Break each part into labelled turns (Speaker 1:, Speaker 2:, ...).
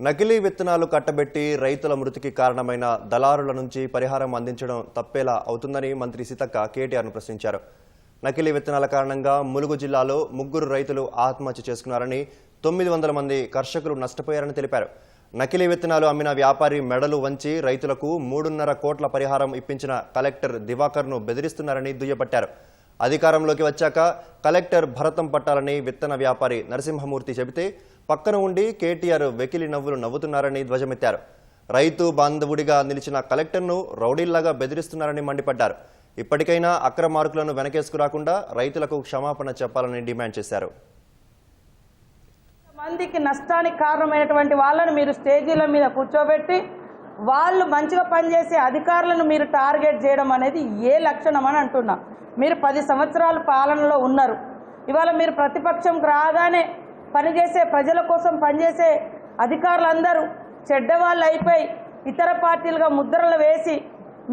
Speaker 1: నకిలీ విత్తనాలు కట్టబెట్టి రైతుల మృతికి కారణమైన దళారుల నుంచి పరిహారం అందించడం తప్పేలా అవుతుందని మంత్రి సీతక్క కేటీఆర్ను ప్రశ్నించారు. నకిలీ విత్తనాల కారణంగా ములుగు జిల్లాలో ముగ్గురు రైతులు ఆత్మహత్య చేసుకున్నారని తొమ్మిది వందల మంది కర్షకులు నష్టపోయారని తెలిపారు. నకిలీ విత్తనాలు అమ్మిన వ్యాపారి మెడలు వంచి రైతులకు మూడున్నర కోట్ల పరిహారం ఇప్పించిన కలెక్టర్ దివాకర్ను బెదిరిస్తున్నారని దుయ్యబట్టారు. అధికారంలోకి వచ్చాక కలెక్టర్ భరతం పట్టాలని విత్తన వ్యాపారి నరసింహమూర్తి చెబితే పక్కన ఉండి కేటీఆర్ వెకిలి నవ్వులు నవ్వుతున్నారని ధ్వజమెత్తారు. రైతు బాంధవుడిగా నిలిచిన కలెక్టర్ను రౌడీల్లాగా బెదిరిస్తున్నారని మండిపడ్డారు. ఇప్పటికైనా అక్రమార్కులను వెనకేసుకురాకుండా రైతులకు క్షమాపణ చెప్పాలని డిమాండ్ చేశారు.
Speaker 2: మందికి నష్టానికి కారణమైనటువంటి వాళ్ళను మీరు స్టేజీల మీద కూర్చోబెట్టి వాళ్ళు మంచిగా పనిచేసే అధికారులను మీరు టార్గెట్ చేయడం అనేది ఏ లక్షణం అని అంటున్నా. మీరు పది సంవత్సరాలు పాలనలో ఉన్నారు. ఇవాళ మీరు ప్రతిపక్షం రాగానే పనిచేసే ప్రజల కోసం పనిచేసే అధికారులందరూ చెడ్డవాళ్ళు అయిపోయి ఇతర పార్టీలుగా ముద్రలు వేసి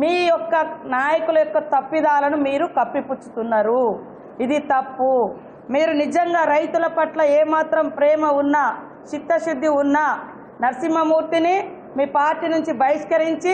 Speaker 2: మీ యొక్క నాయకుల యొక్క తప్పిదాలను మీరు కప్పిపుచ్చుతున్నారు. ఇది తప్పు. మీరు నిజంగా రైతుల పట్ల ఏమాత్రం ప్రేమ ఉన్నా చిత్తశుద్ధి ఉన్నా నరసింహమూర్తిని మీ పార్టీ నుంచి బహిష్కరించి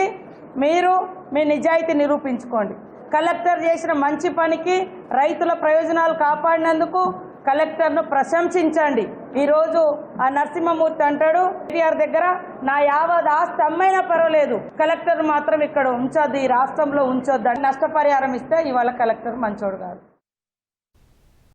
Speaker 2: మీరు మీ నిజాయితీ నిరూపించుకోండి. కలెక్టర్ చేసిన మంచి పనికి రైతుల ప్రయోజనాలు కాపాడినందుకు కలెక్టర్ను ప్రశంసించండి. ఈరోజు ఆ నరసింహమూర్తి అంటాడు కేటీఆర్ దగ్గర నా యావత్ ఆస్తి అమ్మైనా పర్వాలేదు. కలెక్టర్ మాత్రం ఇక్కడ ఉంచొద్దు ఈ రాష్ట్రంలో ఉంచొద్దు. అని నష్టపరిహారం ఇస్తే ఇవాళ కలెక్టర్ మంచోడు కాదు.